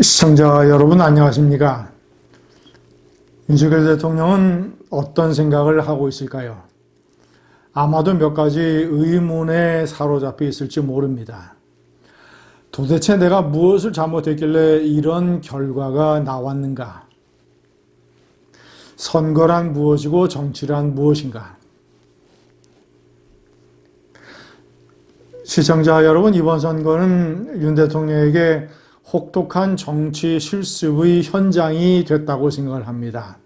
시청자 여러분 안녕하십니까? 윤석열 대통령은 어떤 생각을 하고 있을까요? 아마도 몇 가지 의문에 사로잡혀 있을지 모릅니다. 도대체 내가 무엇을 잘못했길래 이런 결과가 나왔는가? 선거란 무엇이고 정치란 무엇인가? 시청자 여러분, 이번 선거는 윤 대통령에게 혹독한 정치 실습의 현장이 됐다고 생각을 합니다.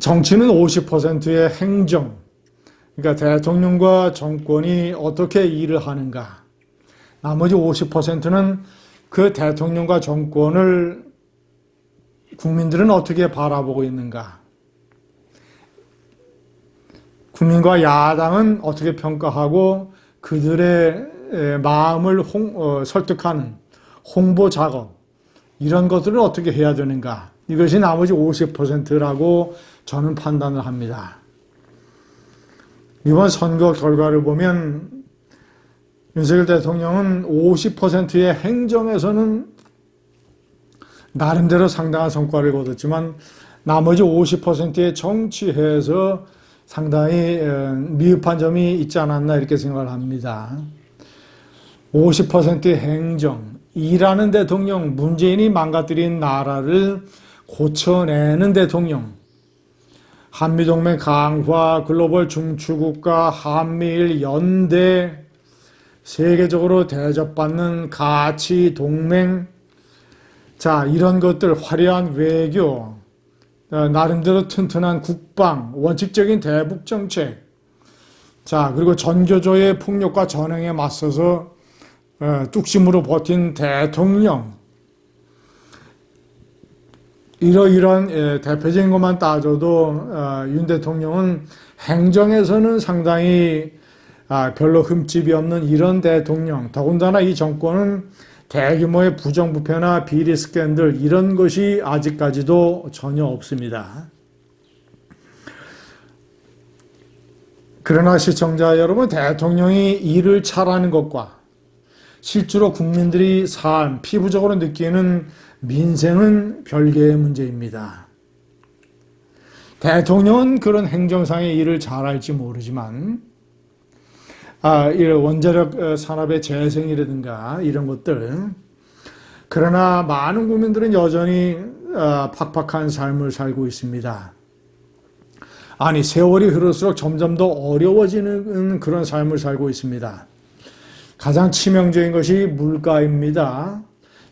정치는 50%의 행정, 그러니까 대통령과 정권이 어떻게 일을 하는가. 나머지 50%는 그 대통령과 정권을 국민들은 어떻게 바라보고 있는가. 국민과 야당은 어떻게 평가하고 그들의 마음을 홍, 어, 설득하는 홍보 작업 이런 것들을 어떻게 해야 되는가 이것이 나머지 50%라고 저는 판단을 합니다. 이번 선거 결과를 보면 윤석열 대통령은 50%의 행정에서는 나름대로 상당한 성과를 거뒀지만 나머지 50%의 정치에서 상당히 미흡한 점이 있지 않았나 이렇게 생각을 합니다. 50%의 행정, 일하는 대통령, 문재인이 망가뜨린 나라를 고쳐내는 대통령, 한미동맹 강화, 글로벌 중추국가, 한미일 연대, 세계적으로 대접받는 가치 동맹, 자, 이런 것들, 화려한 외교, 어, 나름대로 튼튼한 국방, 원칙적인 대북 정책, 자, 그리고 전교조의 폭력과 전횡에 맞서서 어, 뚝심으로 버틴 대통령, 이러이러한 예, 대표적인 것만 따져도 어, 윤 대통령은 행정에서는 상당히 아, 별로 흠집이 없는 이런 대통령, 더군다나 이 정권은 대규모의 부정부패나 비리 스캔들 이런 것이 아직까지도 전혀 없습니다. 그러나 시청자 여러분, 대통령이 일을 잘하는 것과 실제로 국민들이 삶, 피부적으로 느끼는 민생은 별개의 문제입니다. 대통령은 그런 행정상의 일을 잘할지 모르지만 아, 이런 원자력 어, 산업의 재생이라든가 이런 것들. 그러나 많은 국민들은 여전히 어, 팍팍한 삶을 살고 있습니다. 아니, 세월이 흐를수록 점점 더 어려워지는 그런 삶을 살고 있습니다. 가장 치명적인 것이 물가입니다.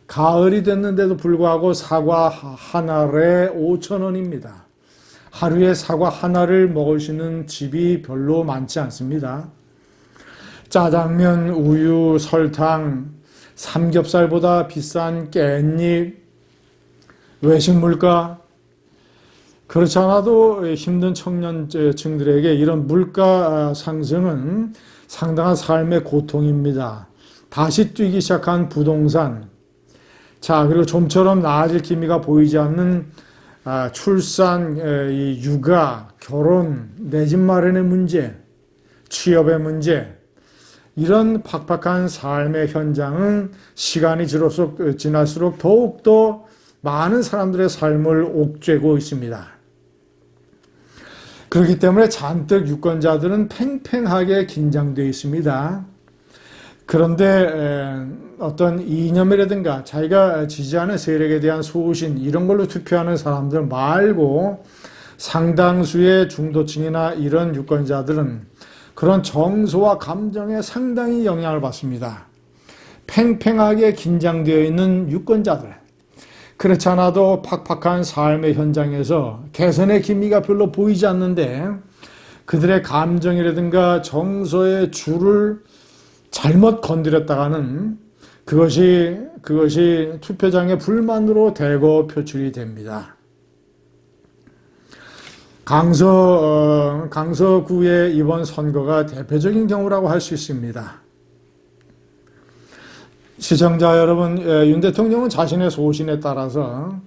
가을이 됐는데도 불구하고 사과 하나에 5천 원입니다. 하루에 사과 하나를 먹을 수 있는 집이 별로 많지 않습니다. 짜장면, 우유, 설탕, 삼겹살보다 비싼 깻잎, 외식 물가, 그렇지 않아도 힘든 청년층들에게 이런 물가 상승은 상당한 삶의 고통입니다. 다시 뛰기 시작한 부동산, 자, 그리고 좀처럼 나아질 기미가 보이지 않는 아, 출산, 육아, 결혼, 내 집 마련의 문제, 취업의 문제, 이런 팍팍한 삶의 현장은 시간이 지날수록, 지날수록 더욱더 많은 사람들의 삶을 옥죄고 있습니다. 그렇기 때문에 잔뜩 유권자들은 팽팽하게 긴장되어 있습니다. 그런데 어떤 이념이라든가 자기가 지지하는 세력에 대한 소신 이런 걸로 투표하는 사람들 말고 상당수의 중도층이나 이런 유권자들은 그런 정서와 감정에 상당히 영향을 받습니다. 팽팽하게 긴장되어 있는 유권자들. 그렇지 않아도 팍팍한 삶의 현장에서 개선의 기미가 별로 보이지 않는데 그들의 감정이라든가 정서의 줄을 잘못 건드렸다가는 그것이, 그것이 투표장의 불만으로 대거 표출이 됩니다. 강서 어, 강서구의 이번 선거가 대표적인 경우라고 할 수 있습니다. 시청자 여러분, 예, 윤 대통령은 자신의 소신에 따라서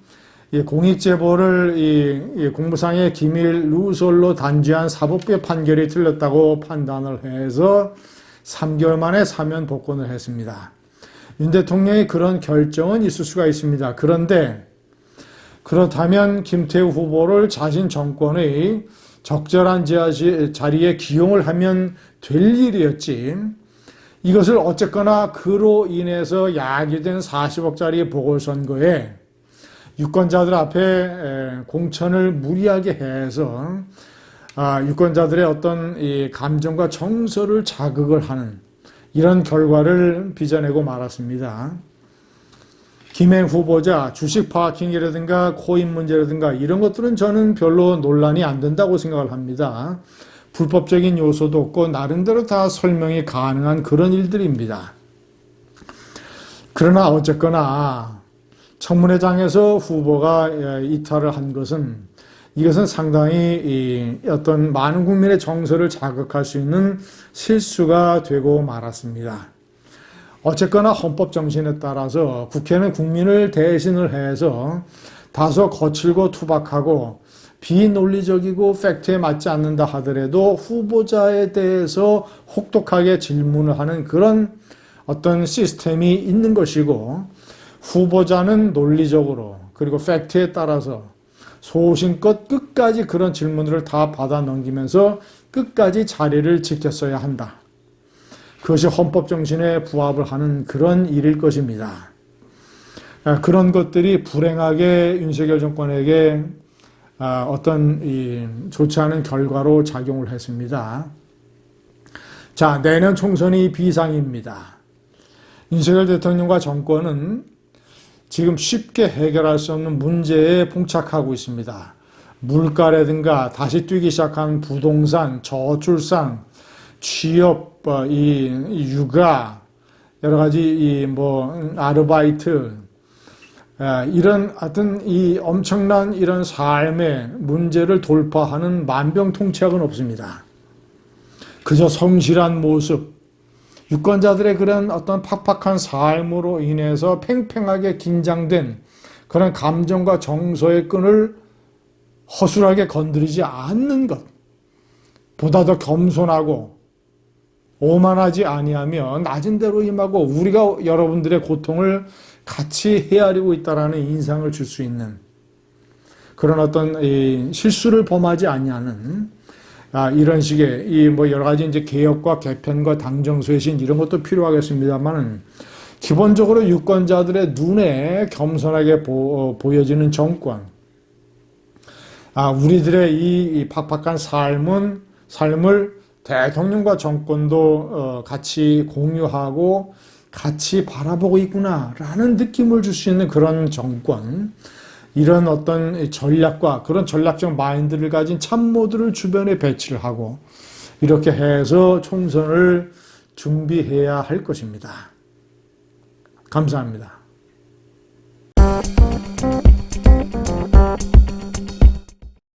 공익 제보를 이 공무상의 기밀 누설로 단죄한 사법부의 판결이 틀렸다고 판단을 해서 3개월 만에 사면 복권을 했습니다. 윤 대통령의 그런 결정은 있을 수가 있습니다. 그런데 그렇다면 김태우 후보를 자신 정권의 적절한 자리에 기용을 하면 될 일이었지. 이것을 어쨌거나 그로 인해서 야기된 40억짜리 보궐선거에 유권자들 앞에 공천을 무리하게 해서 아, 유권자들의 어떤 감정과 정서를 자극을 하는 이런 결과를 빚어내고 말았습니다. 김해 후보자 주식 파킹이라든가 코인 문제라든가 이런 것들은 저는 별로 논란이 안 된다고 생각을 합니다. 불법적인 요소도 없고 나름대로 다 설명이 가능한 그런 일들입니다. 그러나 어쨌거나 청문회장에서 후보가 이탈을 한 것은 이것은 상당히 어떤 많은 국민의 정서를 자극할 수 있는 실수가 되고 말았습니다. 어쨌거나 헌법 정신에 따라서 국회는 국민을 대신을 해서 다소 거칠고 투박하고 비논리적이고 팩트에 맞지 않는다 하더라도 후보자에 대해서 혹독하게 질문을 하는 그런 어떤 시스템이 있는 것이고 후보자는 논리적으로 그리고 팩트에 따라서 소신껏 끝까지 그런 질문들을 다 받아 넘기면서 끝까지 자리를 지켰어야 한다. 그것이 헌법 정신에 부합을 하는 그런 일일 것입니다. 아, 그런 것들이 불행하게 윤석열 정권에게 아, 어떤 좋지 않은 결과로 작용을 했습니다. 자, 내년 총선이 비상입니다. 윤석열 대통령과 정권은 지금 쉽게 해결할 수 없는 문제에 봉착하고 있습니다. 물가라든가 다시 뛰기 시작한 부동산, 저출산, 취업, 어, 이 육아, 여러 가지 이 뭐 아르바이트 아, 이런 하여튼 이 엄청난 이런 삶의 문제를 돌파하는 만병통치약은 없습니다. 그저 성실한 모습, 유권자들의 그런 어떤 팍팍한 삶으로 인해서 팽팽하게 긴장된 그런 감정과 정서의 끈을 허술하게 건드리지 않는 것, 보다 더 겸손하고 오만하지 아니하며 낮은 대로 임하고 우리가 여러분들의 고통을 같이 헤아리고 있다라는 인상을 줄 수 있는 그런 어떤 실수를 범하지 아니하는 아, 이런 식의 이 뭐 여러 가지 이제 개혁과 개편과 당정 쇄신 이런 것도 필요하겠습니다만은 기본적으로 유권자들의 눈에 겸손하게 보, 어, 여지는 정권, 아, 우리들의 이, 이 팍팍한 삶은 삶을 대통령과 정권도 어, 같이 공유하고 같이 바라보고 있구나 라는 느낌을 줄 수 있는 그런 정권, 이런 어떤 전략과 그런 전략적 마인드를 가진 참모들을 주변에 배치를 하고 이렇게 해서 총선을 준비해야 할 것입니다. 감사합니다.